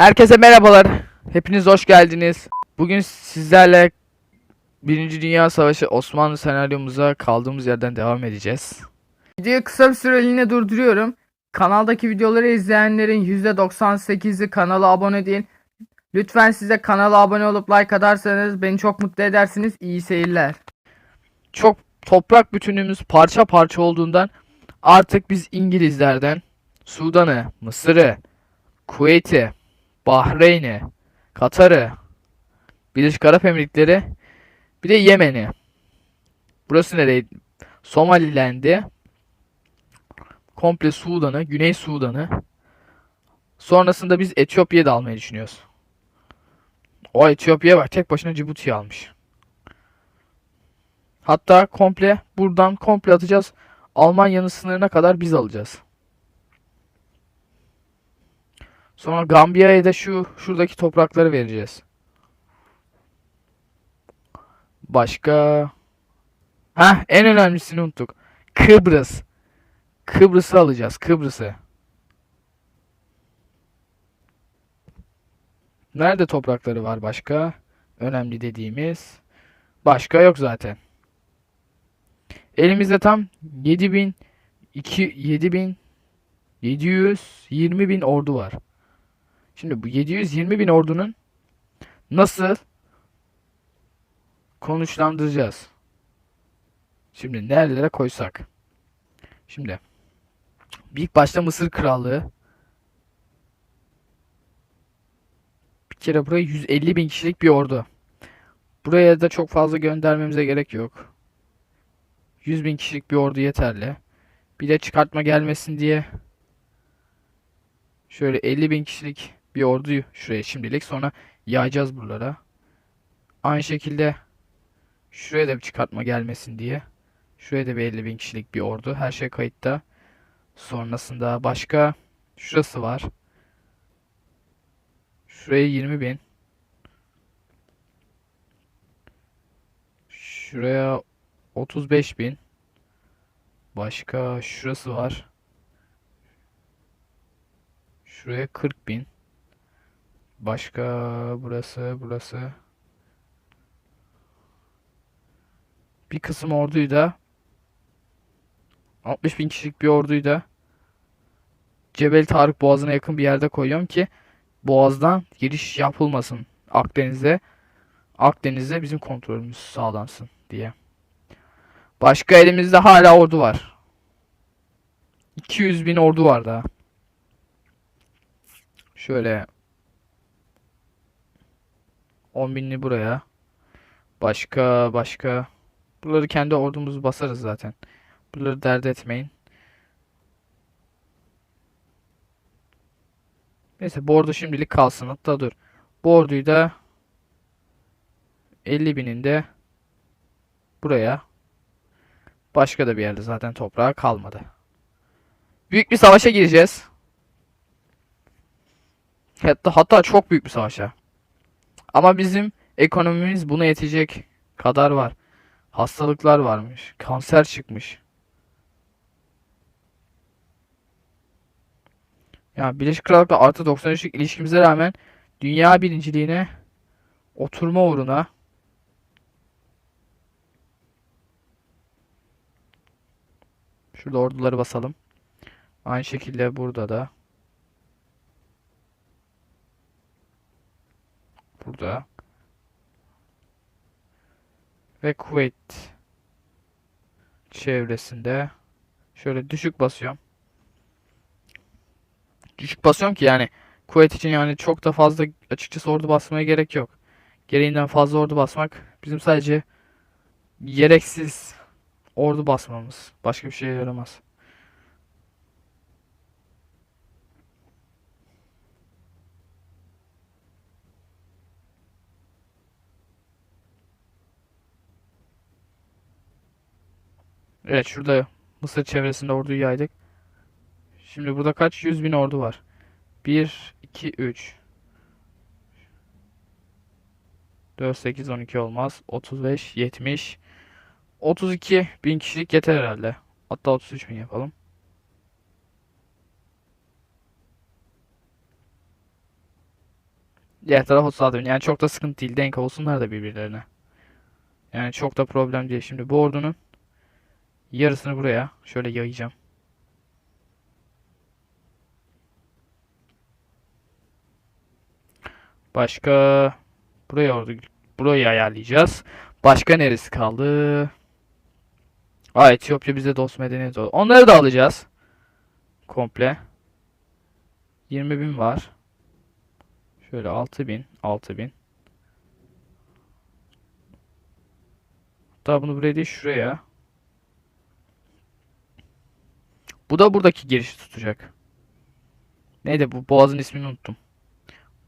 Herkese merhabalar. Hepiniz hoş geldiniz. Bugün sizlerle Birinci Dünya Savaşı Osmanlı senaryomuza kaldığımız yerden devam edeceğiz. Videoyu kısa bir süreliğine durduruyorum. Kanaldaki videoları izleyenlerin %98'i kanala abone değil. Lütfen size kanala abone olup like atarsanız beni çok mutlu edersiniz. İyi seyirler. Çok toprak bütünümüz parça parça olduğundan artık biz İngilizlerden Sudan'ı, Mısır'ı, Kuveyt'i, Bahreyn'i, Katar'ı, Birleşik Arap Emirlikleri, bir de Yemen'i. Burası nereydi? Somaliland'i, komple Sudan'ı, Güney Sudan'ı. Sonrasında biz Etiyopya'yı da almayı düşünüyoruz. O Etiyopya bak tek başına Cibuti'yi almış. Hatta komple buradan komple atacağız. Almanya'nın sınırına kadar biz alacağız. Sonra Gambiya'ya da şu şuradaki toprakları vereceğiz. Başka Ha en önemlisini unuttuk. Kıbrıs. Kıbrıs'ı alacağız. Kıbrıs'ı. Nerede toprakları var başka? Önemli dediğimiz. Başka yok zaten. Elimizde tam 7000 2 7000 720 bin ordu var. Şimdi bu 720 bin ordunun nasıl konuşlandıracağız? Şimdi nerelere koysak? Şimdi ilk başta Mısır Krallığı bir kere buraya 150 bin kişilik bir ordu. Buraya da çok fazla göndermemize gerek yok. 100 bin kişilik bir ordu yeterli. Bir de çıkartma gelmesin diye şöyle 50 bin kişilik bir orduyu şuraya şimdilik sonra yayacağız buralara. Aynı şekilde şuraya da bir çıkartma gelmesin diye. Şuraya da bir 50 bin kişilik bir ordu. Her şey kayıtta. Sonrasında başka şurası var. Şuraya 20 bin. Şuraya 35 bin. Başka şurası var. Şuraya 40 bin. Başka burası burası. Bir kısım orduyu da 60 bin kişilik bir orduyu da Cebel Tarık Boğazı'na yakın bir yerde koyuyorum ki Boğaz'dan giriş yapılmasın Akdeniz'e. Akdeniz'de bizim kontrolümüz sağlansın diye. Başka elimizde hala ordu var. 200 bin ordu var daha. Şöyle 10 binli buraya. Başka başka. Buraları kendi ordumuzu basarız zaten. Buraları dert etmeyin. Neyse bu ordu şimdilik kalsın. Hatta dur. Bu orduyu da 50 bininde buraya. Başka da bir yerde zaten toprağı kalmadı. Büyük bir savaşa gireceğiz. Hatta hatta çok büyük bir savaşa. Ama bizim ekonomimiz buna yetecek kadar var. Hastalıklar varmış. Kanser çıkmış. Ya Birleşik Krallık'la artı 93'lük ilişkimize rağmen dünya birinciliğine oturma uğruna şurada orduları basalım. Aynı şekilde burada da. Burada. Ve Kuveyt çevresinde şöyle düşük basıyorum. Düşük basıyorum ki yani Kuveyt için yani çok da fazla açıkçası ordu basmaya gerek yok. Gereğinden fazla ordu basmak bizim sadece gereksiz ordu basmamız. Başka bir şeye yaramaz. Evet şurada Mısır çevresinde orduyu yaydık. Şimdi burada kaç? 100 bin ordu var. 1, 2, 3. 4, 8, 12 olmaz. 35, 70. 32 bin kişilik yeter herhalde. Hatta 33 bin yapalım. Diğer taraf 36 bin. Yani çok da sıkıntı değil. Denk olsunlar da birbirlerine. Yani çok da problem değil. Şimdi bu ordunun yarısını buraya şöyle yayacağım. Başka buraya ordu burayı ayarlayacağız. Başka neresi kaldı? Aa Etiyopya bize dost medeniyet oldu. Onları da alacağız. Komple. 20 bin var. Şöyle 6 bin, 6 bin. Hatta bunu buraya değil şuraya. Bu da buradaki girişi tutacak. Neydi bu boğazın ismini unuttum.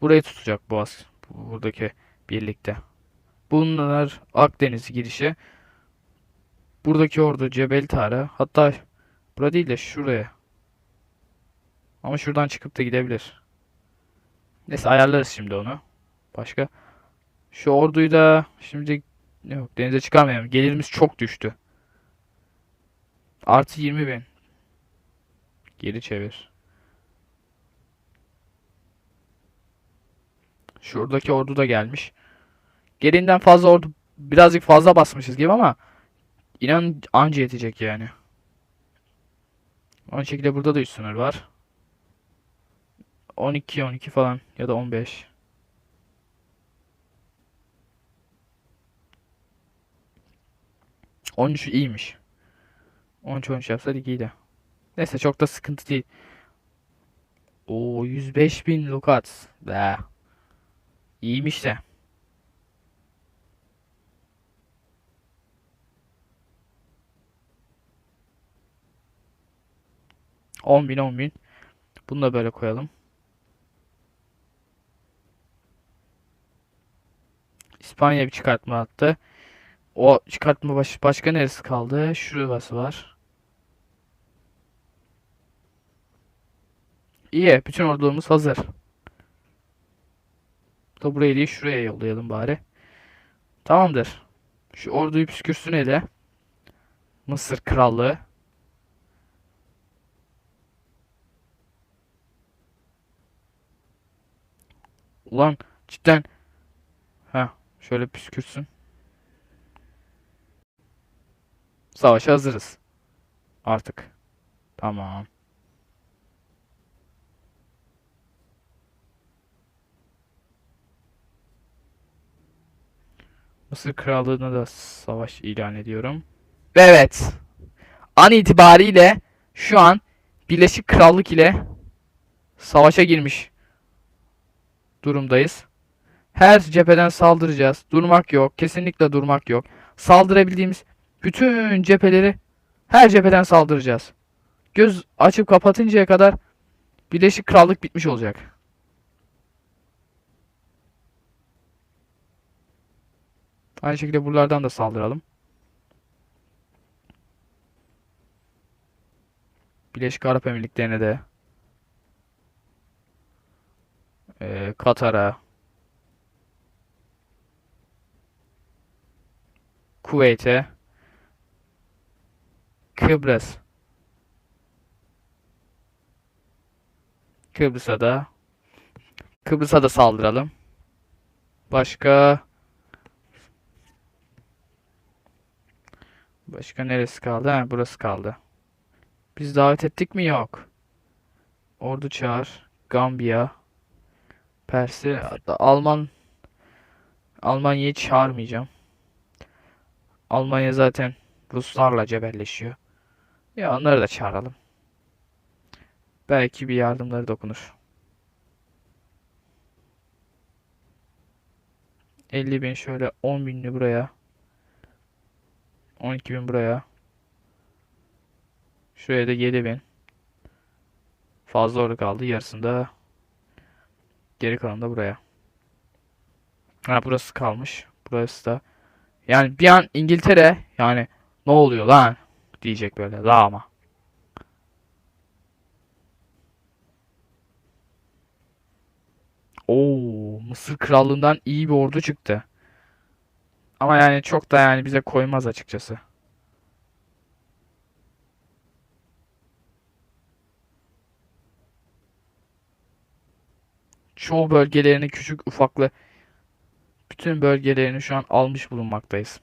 Burayı tutacak boğaz. Bu- Buradaki birlikte. Bunlar Akdeniz girişi. Buradaki ordu Cebel Tarı. Hatta bura değil de şuraya. Ama şuradan çıkıp da gidebilir. Neyse ayarlarız şimdi onu. Başka. Şu orduyu da şimdi yok denize çıkarmayalım. Gelirimiz çok düştü. Artı 20 bin. Geri çevir. Şuradaki ordu da gelmiş. Gerinden fazla ordu birazcık fazla basmışız gibi ama inan anca yetecek yani. Aynı şekilde burada da üst sınır var. 12 12 falan ya da 15. On üç iyiymiş. 13 13 yapsaydık iyiydi. Neyse çok da sıkıntı değil. O 105 bin lukat. Be. İyiymiş de. On bin on bin. Bunu da böyle koyalım. İspanya bir çıkartma attı. O çıkartma baş, başka neresi kaldı? Şurası var. İyi. Bütün ordularımız hazır. Da buraya değil şuraya yollayalım bari. Tamamdır. Şu orduyu püskürsün hele. Mısır Krallığı. Ulan cidden. Ha şöyle püskürsün. Savaşa hazırız. Artık. Tamam. Mısır Krallığı'na da savaş ilan ediyorum. Ve evet. An itibariyle şu an Birleşik Krallık ile savaşa girmiş durumdayız. Her cepheden saldıracağız. Durmak yok. Kesinlikle durmak yok. Saldırabildiğimiz bütün cepheleri her cepheden saldıracağız. Göz açıp kapatıncaya kadar Birleşik Krallık bitmiş olacak. Aynı şekilde buralardan da saldıralım. Birleşik Arap Emirlikleri'ne de eee, Katar'a Kuveyt'e Kıbrıs Kıbrıs'a da Kıbrıs'a da saldıralım. Başka Başka neresi kaldı? Ha, burası kaldı. Biz davet ettik mi? Yok. Ordu çağır. Gambiya. Persi. Alman. Almanya'yı çağırmayacağım. Almanya zaten Ruslarla cebelleşiyor. Ya onları da çağıralım. Belki bir yardımları dokunur. 50 bin şöyle 10 binli buraya. 12 bin buraya. Şuraya da 7 bin. Fazla orada kaldı. Yarısında geri kalan da buraya. Ha burası kalmış. Burası da. Yani bir an İngiltere yani ne oluyor lan diyecek böyle la ama. Oo, Mısır Krallığından iyi bir ordu çıktı. Ama yani çok da yani bize koymaz açıkçası. çoğu bölgelerini küçük ufaklı bütün bölgelerini şu an almış bulunmaktayız.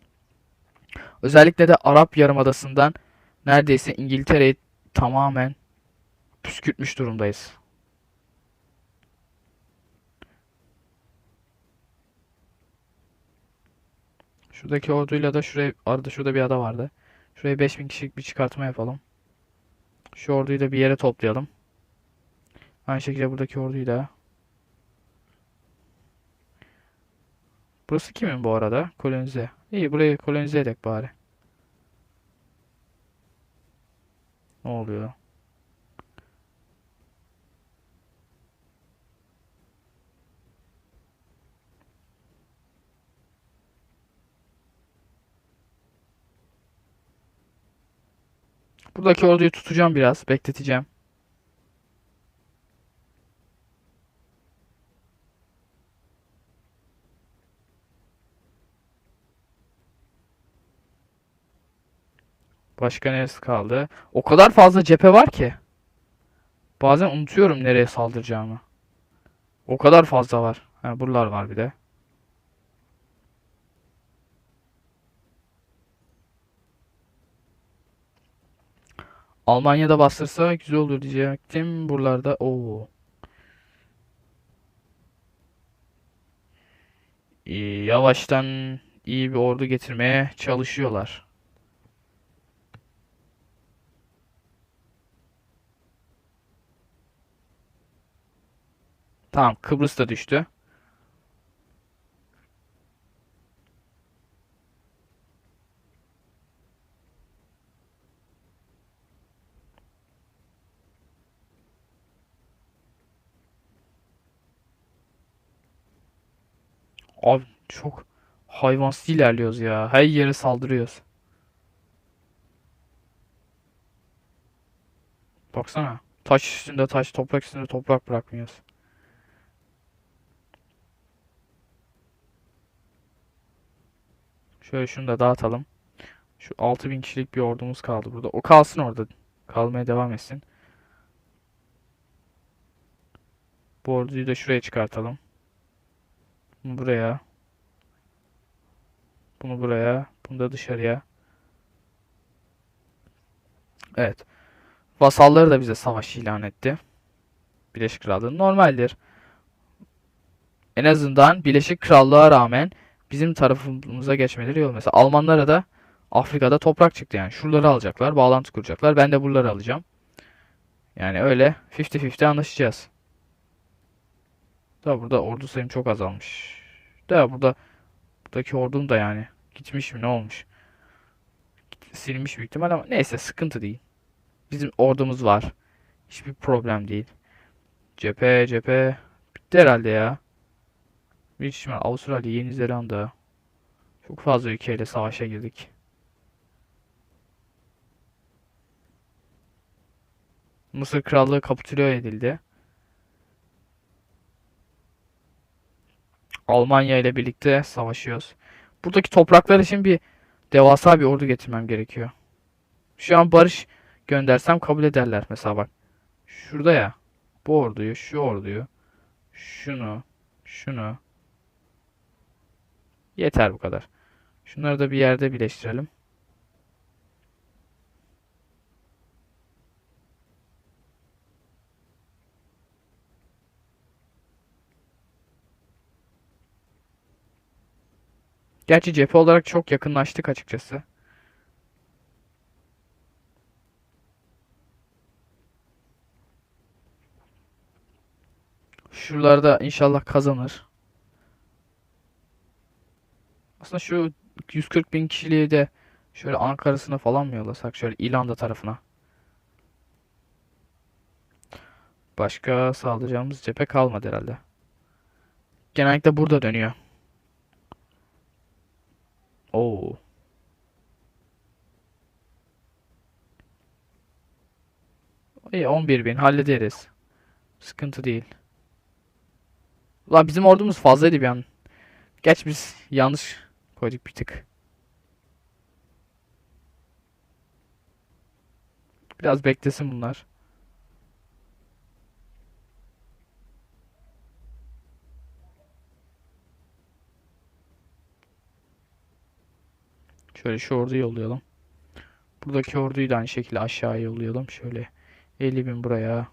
Özellikle de Arap Yarımadası'ndan neredeyse İngiltere'yi tamamen püskürtmüş durumdayız. Şuradaki orduyla da şuraya arada şurada bir ada vardı. Şuraya 5000 kişilik bir çıkartma yapalım. Şu orduyu da bir yere toplayalım. Aynı şekilde buradaki orduyu da. Burası kimin bu arada? Kolonize. İyi burayı kolonize edek bari. Ne oluyor? Buradaki orduyu tutacağım biraz. Bekleteceğim. Başka neresi kaldı? O kadar fazla cephe var ki. Bazen unutuyorum nereye saldıracağımı. O kadar fazla var. Ha, buralar var bir de. Almanya'da bastırsa güzel olur diyecektim. Buralarda o. Yavaştan iyi bir ordu getirmeye çalışıyorlar. Tamam Kıbrıs da düştü. Abi çok hayvansı ilerliyoruz ya. Her yere saldırıyoruz. Baksana. Taş üstünde taş, toprak üstünde toprak bırakmıyoruz. Şöyle şunu da dağıtalım. Şu 6000 kişilik bir ordumuz kaldı burada. O kalsın orada. Kalmaya devam etsin. Bu orduyu da şuraya çıkartalım. Bunu buraya. Bunu buraya. Bunu da dışarıya. Evet. Vasalları da bize savaş ilan etti. Birleşik Krallığı normaldir. En azından Birleşik Krallığa rağmen bizim tarafımıza geçmeleri yol. Mesela Almanlara da Afrika'da toprak çıktı yani. Şuraları alacaklar, bağlantı kuracaklar. Ben de buraları alacağım. Yani öyle 50-50 anlaşacağız. Da burada ordu sayım çok azalmış. Da burada buradaki ordum da yani gitmiş mi ne olmuş? Silmiş büyük ihtimal ama neyse sıkıntı değil. Bizim ordumuz var. Hiçbir problem değil. Cephe cephe bitti herhalde ya. Büyük ihtimal Avustralya, Yeni Zelanda. Çok fazla ülkeyle savaşa girdik. Mısır Krallığı kapitüle edildi. Almanya ile birlikte savaşıyoruz. Buradaki topraklar için bir devasa bir ordu getirmem gerekiyor. Şu an barış göndersem kabul ederler. Mesela bak. Şurada ya. Bu orduyu, şu orduyu, şunu, şunu. Yeter bu kadar. Şunları da bir yerde birleştirelim. Gerçi cephe olarak çok yakınlaştık açıkçası. Şuralarda inşallah kazanır. Aslında şu 140 bin kişiliği de şöyle Ankara'sına falan mı yollasak? Şöyle İlanda tarafına. Başka sağlayacağımız cephe kalmadı herhalde. Genellikle burada dönüyor. Oo. İyi 11 bin hallederiz. Sıkıntı değil. Ulan bizim ordumuz fazlaydı bir an. Geç biz yanlış koyduk bir tık. Biraz beklesin bunlar. Şöyle şu orduyu yollayalım. Buradaki orduyu da aynı şekilde aşağıya yollayalım. Şöyle 50 bin buraya.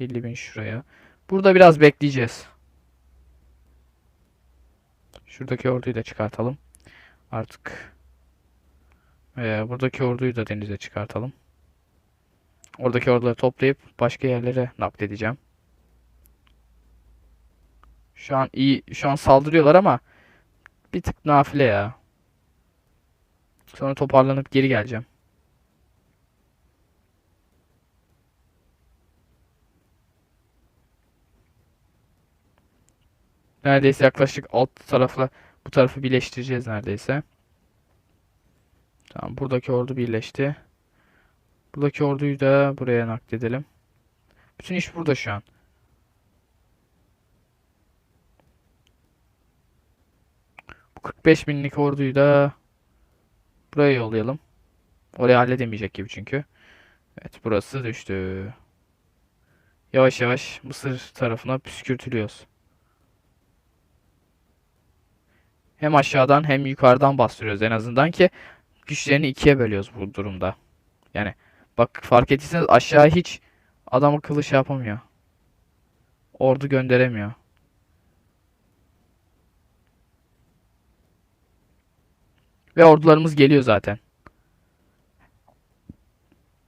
50 bin şuraya. Burada biraz bekleyeceğiz. Şuradaki orduyu da çıkartalım. Artık ee, buradaki orduyu da denize çıkartalım. Oradaki orduları toplayıp başka yerlere nakledeceğim. Şu an iyi, şu an saldırıyorlar ama bir tık nafile ya. Sonra toparlanıp geri geleceğim. Neredeyse yaklaşık alt tarafla bu tarafı birleştireceğiz neredeyse. Tamam buradaki ordu birleşti. Buradaki orduyu da buraya nakledelim. Bütün iş burada şu an. Bu 45 binlik orduyu da buraya yollayalım. Oraya halledemeyecek gibi çünkü. Evet burası düştü. Yavaş yavaş Mısır tarafına püskürtülüyoruz. Hem aşağıdan hem yukarıdan bastırıyoruz en azından ki güçlerini ikiye bölüyoruz bu durumda. Yani bak fark ettiyseniz aşağı hiç adam akıllı şey yapamıyor. Ordu gönderemiyor. Ve ordularımız geliyor zaten.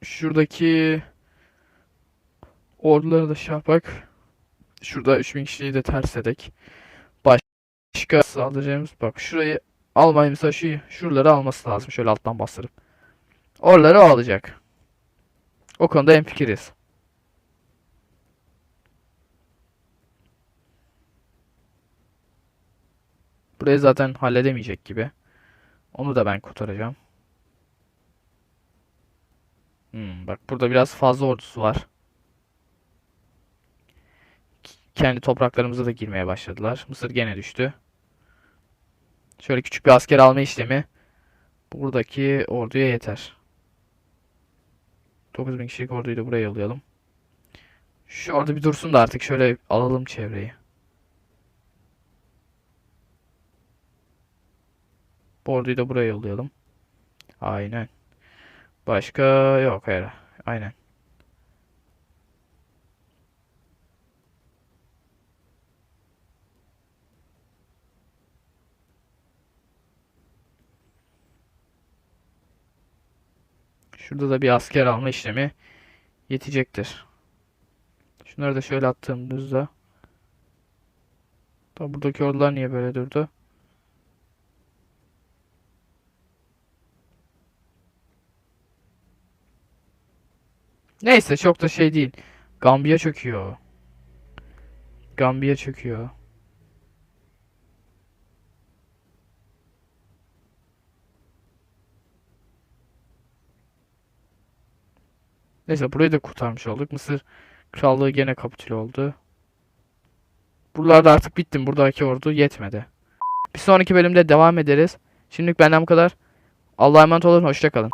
Şuradaki orduları da şey yapak. Şurada 3000 kişiyi de ters edek. Başka saldıracağımız bak şurayı almayı mesela şu şuraları alması lazım. Şöyle alttan bastırıp. Oraları alacak. O konuda hemfikiriz. Burayı zaten halledemeyecek gibi. Onu da ben kurtaracağım. Hmm, bak burada biraz fazla ordusu var. Kendi topraklarımıza da girmeye başladılar. Mısır gene düştü. Şöyle küçük bir asker alma işlemi buradaki orduya yeter. 9000 kişilik orduyu da buraya yollayalım. Şu orada bir dursun da artık şöyle alalım çevreyi. Bu orduyu da buraya yollayalım. Aynen. Başka yok hayır. Aynen. Şurada da bir asker alma işlemi yetecektir. Şunları da şöyle attığımızda Tabi buradaki ordular niye böyle durdu? Neyse çok da şey değil. Gambiya çöküyor. Gambiya çöküyor. Neyse burayı da kurtarmış olduk. Mısır krallığı gene kapitüle oldu. Buralarda artık bittim. Buradaki ordu yetmedi. Bir sonraki bölümde devam ederiz. Şimdilik benden bu kadar. Allah'a emanet olun. Hoşça kalın.